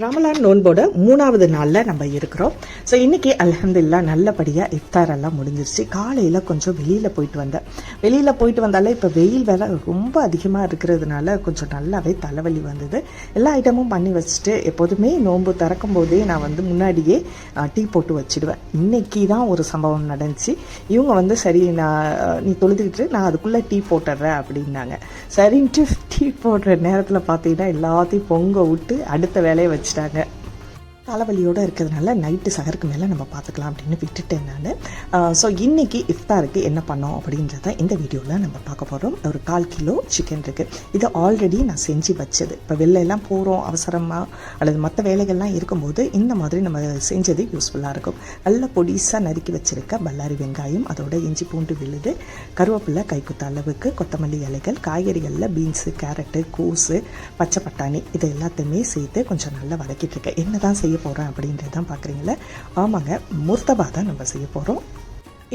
ரமலான் நோன்போட மூணாவது நாளில் நம்ம இருக்கிறோம். ஸோ இன்றைக்கி அலமதுல்லா நல்லபடியாக இஃப்தார் எல்லாம் முடிஞ்சிருச்சு. காலையில் கொஞ்சம் வெளியில் போயிட்டு வந்தேன். வெளியில் போயிட்டு வந்தாலே இப்போ வெயில் வேலை ரொம்ப அதிகமாக இருக்கிறதுனால கொஞ்சம் நல்லாவே தலைவலி வந்தது. எல்லா ஐட்டமும் பண்ணி வச்சுட்டு எப்போதுமே நோன்பு திறக்கும் போதே நான் வந்து முன்னாடியே டீ போட்டு வச்சிடுவேன். இன்னைக்கு தான் ஒரு சம்பவம் நடந்துச்சு. இவங்க வந்து சரி நான் நீ தொழுதுக்கிட்டு நான் அதுக்குள்ளே டீ போட்டுடுறேன் அப்படின்னாங்க. சரின்ட்டு டீ போடுற நேரத்தில் பார்த்தீங்கன்னா எல்லாத்தையும் பொங்க விட்டு அடுத்த வேலையை வச்சுட்டாங்க. தலைவலியோடு இருக்கிறதுனால நைட்டு சகருக்கு மேலே நம்ம பார்த்துக்கலாம் அப்படின்னு விட்டுட்டேன் நான். ஸோ இன்றைக்கி இஃப்தாருக்கு என்ன பண்ணோம் அப்படின்றத இந்த வீடியோவில் நம்ம பார்க்க போகிறோம் ஒரு கால் கிலோ சிக்கன் இருக்குது இது ஆல்ரெடி நான் செஞ்சு வச்சது. இப்போ வெளிலலாம் போகிறோம் அவசரமாக அல்லது மற்ற வேலைகள்லாம் இருக்கும்போது இந்த மாதிரி நம்ம செஞ்சது யூஸ்ஃபுல்லாக இருக்கும். நல்ல பொடிசாக நறுக்கி வச்சுருக்க பல்லாரி வெங்காயம் அதோட இஞ்சி பூண்டு விழுது கருவேப்பிலை கைக்குத்த அளவுக்கு கொத்தமல்லி இலைகள் காய்கறிகளில் பீன்ஸு கேரட்டு கோஸு பச்சை பட்டாணி இது எல்லாத்தையுமே சேர்த்து கொஞ்சம் நல்லா வதக்கிட்டு இருக்கேன். என்ன தான் செய்ய போகிறேன் அப்படின்றது தான் பார்க்குறீங்களே ஆமாங்க முர்த்தபா தான் நம்ம செய்ய போகிறோம்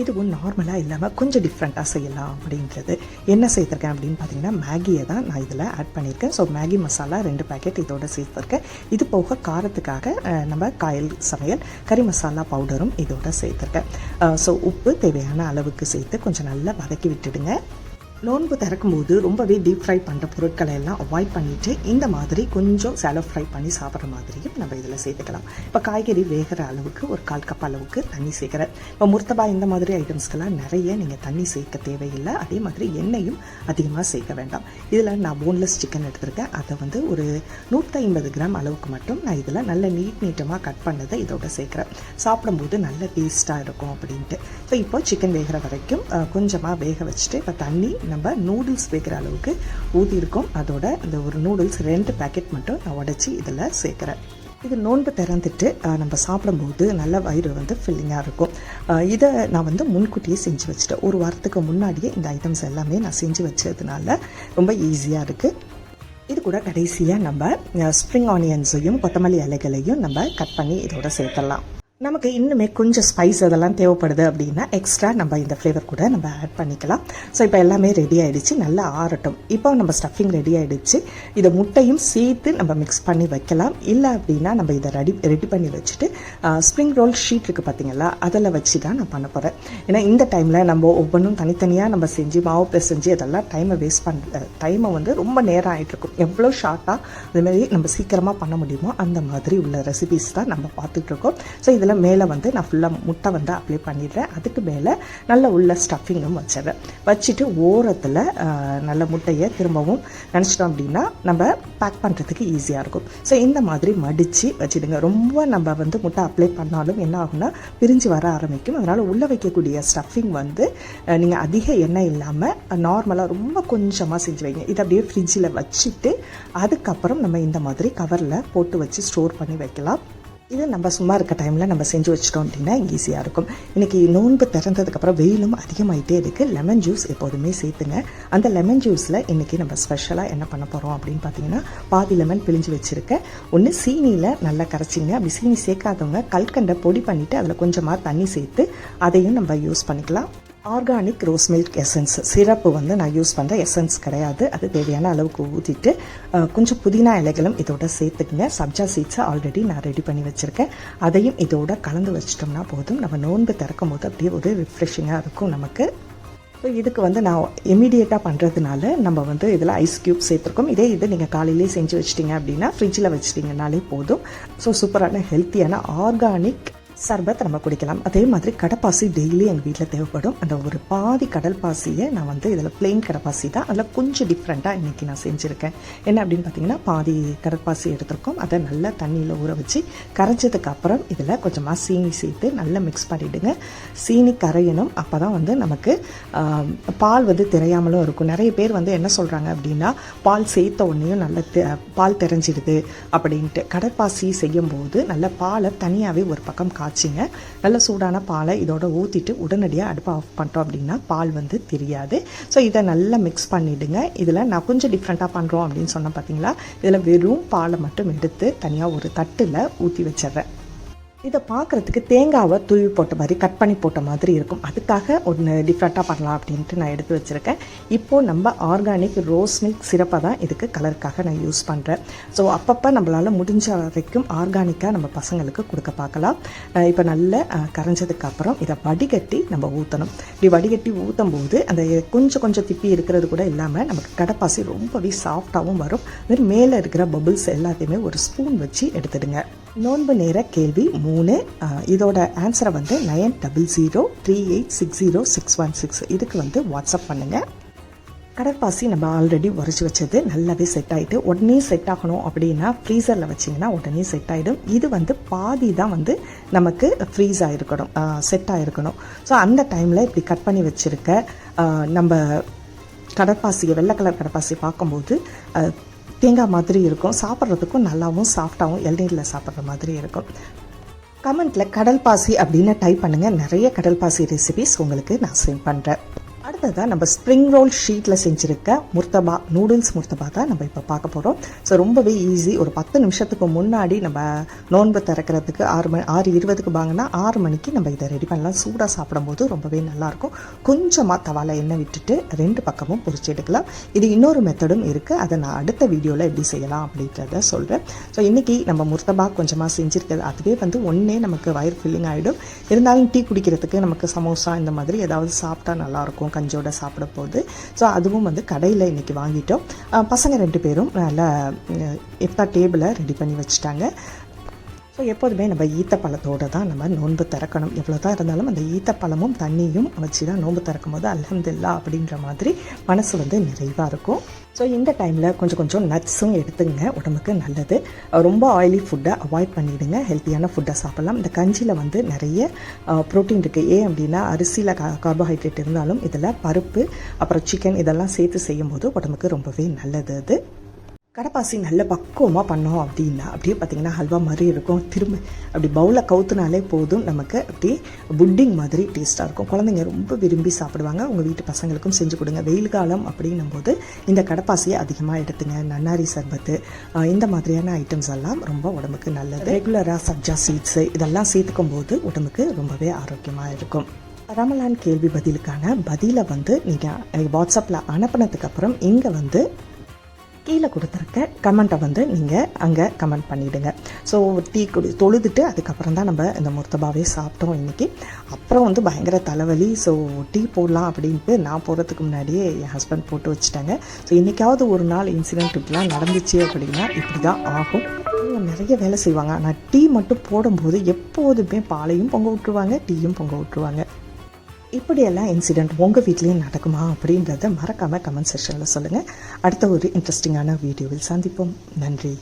இதுவும் நார்மலாக இல்லாமல் கொஞ்சம் டிஃப்ரெண்ட்டாக செய்யலாம் அப்படின்றது. என்ன சேர்த்துருக்கேன் அப்படின்னு பார்த்தீங்கன்னா மேகியை தான் நான் இதில் ஆட் பண்ணியிருக்கேன். ஸோ மேகி மசாலா ரெண்டு பேக்கெட் இதோட சேர்த்துருக்கேன். இது போக காரத்துக்காக நம்ம காயல் சமையல் கறி மசாலா பவுடரும் இதோட சேர்த்துருக்கேன். ஸோ உப்பு தேவையான அளவுக்கு சேர்த்து கொஞ்சம் நல்லா வதக்கி விட்டுடுங்க. நோன்பு திறக்கும்போது ரொம்பவே டீப் ஃப்ரை பண்ணுற பொருட்களை எல்லாம் அவாய்ட் பண்ணிவிட்டு இந்த மாதிரி கொஞ்சம் செலவு ஃப்ரை பண்ணி சாப்பிட்ற மாதிரியும் நம்ம இதில் சேர்த்துக்கலாம். இப்போ காய்கறி வேகிற அளவுக்கு ஒரு கால் கப் அளவுக்கு தண்ணி சேர்க்குறேன் இப்போ முர்த்தபா இந்த மாதிரி ஐட்டம்ஸ்க்கெல்லாம் நிறைய நீங்கள் தண்ணி சேர்க்க தேவையில்லை. அதே மாதிரி எண்ணெயும் அதிகமாக சேர்க்க வேண்டாம். இதில் நான் போன்லெஸ் சிக்கன் எடுத்திருக்கேன். அதை வந்து ஒரு நூற்றி ஐம்பது கிராம் அளவுக்கு மட்டும் நான் இதில் நல்ல நீட் நீட்டமாக கட் பண்ணதை இதோட சேர்க்குறேன். சாப்பிடும்போது நல்ல டேஸ்ட்டாக இருக்கும் அப்படின்ட்டு. ஸோ இப்போ சிக்கன் வேகிற வரைக்கும் கொஞ்சமாக வேக வச்சுட்டு இப்போ தண்ணி நம்ம நூடுல்ஸ் வைக்கிற அளவுக்கு ஊற்றிருக்கோம் அதோட இந்த ஒரு நூடுல்ஸ் ரெண்டு பேக்கெட் மட்டும் நான் உடச்சி இதில் சேர்க்குறேன். இது நோன்பு திறந்துட்டு நம்ம சாப்பிடும்போது நல்ல வயிறு வந்து ஃபில்லிங்காக இருக்கும். இதை நான் வந்து முன்கூட்டியே செஞ்சு வச்சுட்டேன். ஒரு வாரத்துக்கு முன்னாடியே இந்த ஐட்டம்ஸ் எல்லாமே நான் செஞ்சு வச்சதுனால ரொம்ப ஈஸியாக இருக்குது இது கூட கடைசியாக நம்ம ஸ்ப்ரிங் ஆனியன்ஸையும் கொத்தமல்லி இலைகளையும் நம்ம கட் பண்ணி இதோட சேர்த்துடலாம். நமக்கு இன்னுமே கொஞ்சம் ஸ்பைஸ் அதெல்லாம் தேவைப்படுது அப்படின்னா எக்ஸ்ட்ரா நம்ம இந்த ஃப்ளேவர் கூட நம்ம ஆட் பண்ணிக்கலாம். ஸோ இப்போ எல்லாமே ரெடி ஆகிடுச்சு நல்லா ஆறட்டும். இப்போ நம்ம ஸ்டஃபிங் ரெடி ஆகிடுச்சு இதை முட்டையும் சேர்த்து நம்ம மிக்ஸ் பண்ணி வைக்கலாம். இல்லை அப்படின்னா நம்ம இதை ரெடி ரெடி பண்ணி வச்சுட்டு ஸ்ப்ரிங் ரோல் ஷீட் இருக்குது பார்த்தீங்களா அதில் வச்சு தான் நான் பண்ண போகிறேன் ஏன்னா இந்த டைமில் நம்ம ஒவ்வொன்றும் தனித்தனியாக நம்ம செஞ்சு மாவு பிசைஞ்சு அதெல்லாம் டைமை வேஸ்ட் பண்ண டைமை வந்து ரொம்ப நேரம் ஆகிட்டுருக்கும் எவ்வளோ ஷார்ட்டாக அதுமாதிரி நம்ம சீக்கிரமாக பண்ண முடியுமோ அந்த மாதிரி உள்ள ரெசிபிஸ் தான் நம்ம பார்த்துட்ருக்கோம் ஸோ இதில் மேலே வந்து நான் ஃபுல்லாக முட்டை வந்து அப்ளை பண்ணிடுறேன். அதுக்கு மேலே நல்ல உள்ள ஸ்டஃபிங்கும் வச்சிடுறேன். வச்சுட்டு ஓரத்தில் நல்ல முட்டையை திரும்பவும் நினச்சிட்டோம் அப்படின்னா நம்ம பேக் பண்ணுறதுக்கு ஈஸியாக இருக்கும். ஸோ இந்த மாதிரி மடித்து வச்சுடுங்க. ரொம்ப நம்ம வந்து முட்டை அப்ளை பண்ணாலும் என்ன ஆகும்னா பிரிஞ்சு வர ஆரம்பிக்கும். அதனால் உள்ளே வைக்கக்கூடிய ஸ்டஃபிங் வந்து நீங்கள் அதிக எண்ணெய் இல்லாமல் நார்மலாக ரொம்ப கொஞ்சமாக செஞ்சு வைங்க. இதை அப்படியே ஃப்ரிட்ஜில் வச்சுட்டு அதுக்கப்புறம் நம்ம இந்த மாதிரி கவரில் போட்டு வச்சு ஸ்டோர் பண்ணி வைக்கலாம். இது நம்ம சும்மா இருக்க டைமில் நம்ம செஞ்சு வச்சிட்டோம் அப்படின்னா ஈஸியாக இருக்கும். இன்றைக்கி நோன்பு திறந்ததுக்கப்புறம் வெயிலும் அதிகமாகிட்டே இருக்குது லெமன் ஜூஸ் எப்போதுமே சேர்த்துங்க. அந்த லெமன் ஜூஸில் இன்றைக்கி நம்ம ஸ்பெஷலாக என்ன பண்ண போகிறோம் அப்படின்னு பார்த்தீங்கன்னா பாதி லெமன் பிழிஞ்சு வச்சுருக்கேன். ஒன்று சீனியில் நல்லா கரைச்சிங்க அப்படி சீனி சேர்க்காதவங்க கல்கண்டை பொடி பண்ணிவிட்டு அதில் கொஞ்சமாக தண்ணி சேர்த்து அதையும் நம்ம யூஸ் பண்ணிக்கலாம். Organic rose milk essence syrup வந்து நான் யூஸ் பண்ணுற எசன்ஸ் கிடையாது. அது தேவையான அளவுக்கு ஊற்றிட்டு கொஞ்சம் புதினா இலைகளும் இதோட சேர்த்துக்குங்க. சப்ஜா சீட்ஸை ஆல்ரெடி நான் ரெடி பண்ணி வச்சுருக்கேன். அதையும் இதோட கலந்து வச்சிட்டோம்னா போதும். நம்ம நோன்பு திறக்கும் போது அப்படியே ஒரு ரிஃப்ரெஷிங்காக இருக்கும் நமக்கு. ஸோ இதுக்கு வந்து நான் இமீடியட்டாக பண்ணுறதுனால நம்ம வந்து இதில் ஐஸ் க்யூப் சேர்த்துருக்கோம். இதே இது நீங்கள் காலையிலேயே செஞ்சு வச்சிட்டிங்க அப்படின்னா ஃப்ரிட்ஜில் வச்சிட்டிங்கனாலே போதும். ஸோ சூப்பரான ஹெல்த்தியான ஆர்கானிக் சர்பத் நம்ம குடிக்கலாம். அதே மாதிரி கடப்பாசி டெய்லி எங்கள் வீட்டில் தேவைப்படும். அந்த ஒரு பாதி கடல் பாசியை நான் வந்து இதில் பிளெயின் கடப்பாசி தான். அதில் கொஞ்சம் டிஃப்ரெண்ட்டாக இன்றைக்கி நான் செஞ்சுருக்கேன். என்ன அப்படின்னு பார்த்தீங்கன்னா பாதி கடற்பாசி எடுத்திருக்கோம். அதை நல்லா தண்ணியில் ஊற வச்சு கரைச்சதுக்கு அப்புறம் இதில் கொஞ்சமாக சீனி சேர்த்து நல்லா மிக்ஸ் பண்ணிவிடுங்க சீனி கரையணும். அப்போ தான் வந்து நமக்கு பால் வந்து தெரியாமலும் இருக்கும். நிறைய பேர் வந்து என்ன சொல்கிறாங்க அப்படின்னா பால் சேர்த்த உடனேயும் நல்ல தெ- பால் தெரிஞ்சிடுது அப்படின்ட்டு. கடற்பாசி செய்யும்போது நல்ல பாலை தனியாகவே ஒரு பக்கம் காய்ச்சிங்க. நல்ல சூடான பாலை இதோட ஊற்றிட்டு உடனடியாக அடுப்பை ஆஃப் பண்ணிட்டோம் அப்படின்னா பால் வந்து தெரியாது. ஸோ இதை நல்லா மிக்ஸ் பண்ணிவிடுங்க இதில் நான் கொஞ்சம் டிஃப்ரெண்ட்டாக பண்ணுறோம் அப்படின்னு சொன்னேன் பார்த்தீங்களா இதில் வெறும் பாலை மட்டும் எடுத்து தனியாக ஒரு தட்டில் ஊற்றி வச்சிடுறேன். இதை பார்க்குறதுக்கு தேங்காவை தூவி போட்ட மாதிரி கட் பண்ணி போட்ட மாதிரி இருக்கும். அதுக்காக ஒன்று டிஃப்ரெண்ட்டாக பண்ணலாம் அப்படின்ட்டு நான் எடுத்து வச்சுருக்கேன். இப்போது நம்ம ஆர்கானிக் ரோஸ் மில்க் சிறப்பாக தான் இதுக்கு கலருக்காக நான் யூஸ் பண்ணுறேன் ஸோ அப்பப்போ நம்மளால் முடிஞ்ச வரைக்கும் ஆர்கானிக்காக நம்ம பசங்களுக்கு கொடுக்க பார்க்கலாம். இப்போ நல்ல கரைஞ்சதுக்கப்புறம் இதை வடிகட்டி நம்ம ஊற்றணும் இப்படி வடிகட்டி ஊற்றும் போது அந்த கொஞ்சம் கொஞ்சம் திப்பி இருக்கிறது கூட இல்லாமல் நமக்கு கடப்பாசி ரொம்பவே சாஃப்டாகவும் வரும். அது மேலே இருக்கிற பபுள்ஸ் எல்லாத்தையுமே ஒரு ஸ்பூன் வச்சு எடுத்துடுங்க. நோன்பு நேர கேள்வி மூணு இதோட ஆன்சரை வந்து nine double zero three eight six zero six one six இதுக்கு வந்து வாட்ஸ்அப் பண்ணுங்கள் கடற்பாசி நம்ம ஆல்ரெடி உரைச்சி வச்சது நல்லாவே செட் ஆகிட்டு உடனே செட் ஆகணும் அப்படின்னா ஃப்ரீசரில் வச்சிங்கன்னா உடனே செட் ஆகிடும் இது வந்து பாதி தான் வந்து நமக்கு ஃப்ரீஸ் ஆகிருக்கணும் செட் ஆகிருக்கணும் ஸோ அந்த டைமில் இப்படி கட் பண்ணி வச்சுருக்க நம்ம கடற்பாசியை வெள்ளை கலர் கடற்பாசி பார்க்கும்போது தேங்காய் மாதிரி இருக்கும். சாப்பிட்றதுக்கும் நல்லாவும் சாஃப்டாகவும் இளநீரில் சாப்பிட்ற மாதிரி இருக்கும். கமெண்ட்டில் கடல் பாசி அப்படின்னு டைப் பண்ணுங்கள் நிறைய கடல் பாசி ரெசிபிஸ் உங்களுக்கு நான் சென்ட் பண்ணுறேன் அடுத்ததாக நம்ம ஸ்ப்ரிங் ரோல் ஷீட்டில் செஞ்சுருக்க முர்த்தபா நூடுல்ஸ் முர்த்தபா தான் நம்ம இப்போ பார்க்க போகிறோம் ஸோ ரொம்பவே ஈஸி ஒரு பத்து நிமிஷத்துக்கு முன்னாடி நம்ம நோன்பு திறக்கிறதுக்கு ஆறு மணி ஆறு இருபதுக்கு வாங்கினா ஆறு மணிக்கு நம்ம இதை ரெடி பண்ணலாம். சூடாக சாப்பிடும்போது ரொம்பவே நல்லாயிருக்கும் கொஞ்சமாக தவால எண்ணெய் விட்டுட்டு ரெண்டு பக்கமும் பொரிச்சு எடுக்கலாம். இது இன்னொரு மெத்தடும் இருக்குது அதை நான் அடுத்த வீடியோவில் எப்படி செய்யலாம் அப்படின்றத சொல்கிறேன் ஸோ இன்றைக்கி நம்ம முர்த்தபா கொஞ்சமாக செஞ்சுருக்கிறது அதுவே வந்து ஒன்றே நமக்கு வயிறு ஃபில்லிங் ஆகிடும் இருந்தாலும் டீ குடிக்கிறதுக்கு நமக்கு சமோசா இந்த மாதிரி ஏதாவது சாப்பிட்டா நல்லாயிருக்கும் கஞ்சோட சாப்பிட போகுது. ஸோ அதுவும் வந்து கடையில் இன்றைக்கி வாங்கிட்டோம். பசங்க ரெண்டு பேரும் நல்லா இஃப்தார் டேபிளை ரெடி பண்ணி வச்சுட்டாங்க. ஸோ எப்போதுமே நம்ம ஈத்த பழத்தோடு தான் நம்ம நோன்பு திறக்கணும். எவ்வளோ தான் இருந்தாலும் அந்த ஈத்த பழமும் தண்ணியும் வச்சு தான் நோன்பு திறக்கும் போது அல்ஹம்துலில்லா அப்படின்ற மாதிரி மனசு வந்து நிறைவாக இருக்கும். ஸோ இந்த டைமில் கொஞ்சம் கொஞ்சம் நட்ஸும் எடுத்துங்க. உடம்புக்கு நல்லது. ரொம்ப ஆயிலி ஃபுட்டை அவாய்ட் பண்ணிவிடுங்க ஹெல்த்தியான ஃபுட்டை சாப்பிட்லாம். இந்த கஞ்சியில் வந்து நிறைய ப்ரோட்டீன் இருக்குது ஏன் அப்படின்னா அரிசியில் கா கார்போஹைட்ரேட் இருந்தாலும் இதில் பருப்பு அப்புறம் சிக்கன் இதெல்லாம் சேர்த்து செய்யும்போது உடம்புக்கு ரொம்பவே நல்லது அது. கடப்பாசி நல்ல பக்குவமாக பண்ணோம் அப்படின்னா அப்படியே பார்த்தீங்கன்னா ஹல்வா மாதிரி இருக்கும். திரும்ப அப்படி பவுலில் கவுத்துனாலே போதும் நமக்கு அப்படியே புட்டிங் மாதிரி டேஸ்ட்டாக இருக்கும். குழந்தைங்க ரொம்ப விரும்பி சாப்பிடுவாங்க. உங்கள் வீட்டு பசங்களுக்கும் செஞ்சு கொடுங்க. வெயில் காலம் அப்படின்னும் போது இந்த கடப்பாசியை அதிகமாக எடுத்துங்க. நன்னாரி சர்பத்து இந்த மாதிரியான ஐட்டம்ஸ் எல்லாம் ரொம்ப உடம்புக்கு நல்லது. ரெகுலராக சப்ஜா சீட்ஸு இதெல்லாம் சேர்த்துக்கும் போது உடம்புக்கு ரொம்பவே ஆரோக்கியமாக இருக்கும். ரமலான் கேள்வி பதிலுக்கான பதிலை வந்து நீங்கள் வாட்ஸ்அப்பில் அனுப்பினதுக்கப்புறம் இங்கே வந்து கீழே கொடுத்துருக்க கமெண்ட்டை வந்து நீங்கள் அங்கே கமெண்ட் பண்ணிவிடுங்க ஸோ டீ குடி தொழுதுட்டு அதுக்கப்புறம் தான் நம்ம இந்த முர்த்தபாவே சாப்பிட்டோம் இன்றைக்கி அப்புறம் வந்து பயங்கர தலைவலி. ஸோ டீ போடலாம் அப்படின்ட்டு நான் போகிறதுக்கு முன்னாடியே என் ஹஸ்பண்ட் போட்டு வச்சுட்டாங்க. ஸோ இன்றைக்காவது ஒரு நாள் இன்சிடென்ட் இப்படிலாம் நடந்துச்சு அப்படின்னா இப்படி தான் ஆகும் நிறைய வேலை செய்வாங்க. ஆனால் டீ மட்டும் போடும்போது எப்போதுமே பாலையும் பொங்க விட்டுருவாங்க டீயும் பொங்க விட்டுருவாங்க. இப்படியெல்லாம் இன்சிடெண்ட் உங்கள் வீட்லேயும் நடக்குமா அப்படின்றத மறக்காமல் கமெண்ட் செக்ஷனில் சொல்லுங்கள் அடுத்த ஒரு இன்ட்ரெஸ்டிங்கான வீடியோவில் சந்திப்போம். நன்றி.